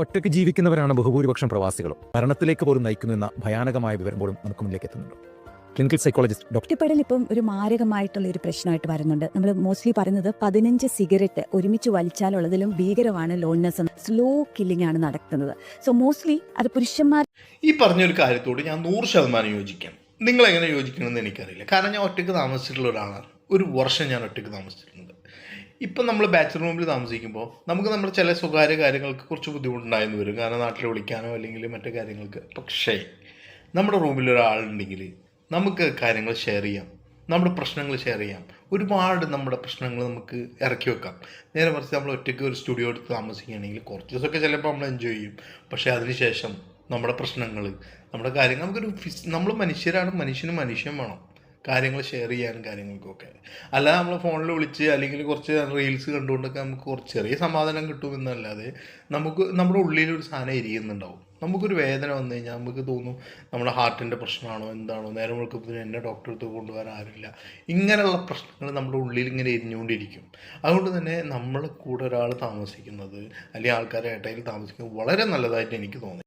ഒറ്റയ്ക്ക് ജീവിക്കുന്നവരാണ് ബഹുഭൂരിപക്ഷം പ്രവാസികളും. മരണത്തിലേക്ക് പോലും നയിക്കുന്നു എന്ന ഭയാനകമായ വിവരം പോലും നമുക്ക് മുന്നിലേക്ക് എത്തുന്നുണ്ട്. ക്ലിനിക്കൽ സൈക്കോളജിസ്റ്റ് ഡോക്ടർ ഒറ്റപ്പെടൽ ഇപ്പം ഒരു മാരകമായിട്ടുള്ള ഒരു പ്രശ്നമായിട്ട് വരുന്നുണ്ട്. നമ്മൾ മോസ്റ്റ്ലി പറയുന്നത് പതിനഞ്ച് സിഗരറ്റ് ഒരുമിച്ച് വലിച്ചാലുള്ളതിലും ഭീകരമാണ് ലോൺനെസ് സ്ലോ കില്ലിംഗ് ആണ് നടക്കുന്നത്. സോ മോസ്റ്റ്ലി അത് പുരുഷന്മാർ ഈ പറഞ്ഞൊരു കാര്യത്തോട് ഞാൻ നൂറ് ശതമാനം യോജിക്കാം. നിങ്ങൾ എങ്ങനെ യോജിക്കണമെന്ന് എനിക്കറിയില്ല. കാരണം ഞാൻ ഒറ്റയ്ക്ക് താമസിച്ചിട്ടുള്ള ഒരാളാണ്. ഒരു വർഷം ഞാൻ ഒറ്റയ്ക്ക് താമസിച്ചിട്ടുണ്ട്. ഇപ്പം നമ്മൾ ബാച്ചലർ റൂമിൽ താമസിക്കുമ്പോൾ നമുക്ക് നമ്മുടെ ചില സ്വകാര്യ കാര്യങ്ങൾക്ക് കുറച്ച് ബുദ്ധിമുട്ടുണ്ടായെന്ന് വരും. കാരണം നാട്ടിൽ വിളിക്കാനോ അല്ലെങ്കിൽ മറ്റു കാര്യങ്ങൾക്ക്. പക്ഷേ നമ്മുടെ റൂമിൽ ഒരാളുണ്ടെങ്കിൽ നമുക്ക് കാര്യങ്ങൾ ഷെയർ ചെയ്യാം. നമ്മുടെ പ്രശ്നങ്ങൾ ഷെയർ ചെയ്യാം. ഒരുപാട് നമ്മുടെ പ്രശ്നങ്ങൾ നമുക്ക് ഇറക്കി വെക്കാം. നേരെ മറിച്ച് നമ്മൾ ഒറ്റയ്ക്ക് ഒരു സ്റ്റുഡിയോ എടുത്ത് താമസിക്കുകയാണെങ്കിൽ കുറച്ച് ദിവസമൊക്കെ ചിലപ്പോൾ നമ്മൾ എൻജോയ് ചെയ്യും. പക്ഷേ അതിനുശേഷം നമ്മുടെ പ്രശ്നങ്ങൾ നമ്മുടെ കാര്യങ്ങൾ നമുക്കൊരു ഫിസ് നമ്മൾ മനുഷ്യരാണ്. മനുഷ്യന് മനുഷ്യൻ വേണം. കാര്യങ്ങൾ ഷെയർ ചെയ്യാനും കാര്യങ്ങൾക്കൊക്കെ. അല്ലാതെ നമ്മൾ ഫോണിൽ വിളിച്ച് അല്ലെങ്കിൽ കുറച്ച് റീൽസ് കണ്ടുകൊണ്ടൊക്കെ നമുക്ക് കുറച്ച് ചെറിയ സമാധാനം കിട്ടുമെന്നല്ലാതെ നമുക്ക് നമ്മുടെ ഉള്ളിലൊരു സാധനം എരിയുന്നുണ്ടാവും. നമുക്കൊരു വേദന വന്നു കഴിഞ്ഞാൽ നമുക്ക് തോന്നും നമ്മുടെ ഹാർട്ടിന്റെ പ്രശ്നമാണോ എന്താണോ നേരം വെളുക്കുമ്പോൾ എന്നെ ഡോക്ടറെ അടുത്ത് കൊണ്ടുപോകാൻ ആരില്ല ഇങ്ങനെയുള്ള പ്രശ്നങ്ങൾ നമ്മുടെ ഉള്ളിൽ ഇങ്ങനെ എരിഞ്ഞുകൊണ്ടിരിക്കും. അതുകൊണ്ട് തന്നെ നമ്മൾ കൂടെ ഒരാൾ താമസിക്കുന്നത് അല്ലെങ്കിൽ ആൾക്കാരെ ഇടയിൽ താമസിക്കുന്നത് വളരെ നല്ലതായിട്ട് എനിക്ക് തോന്നി.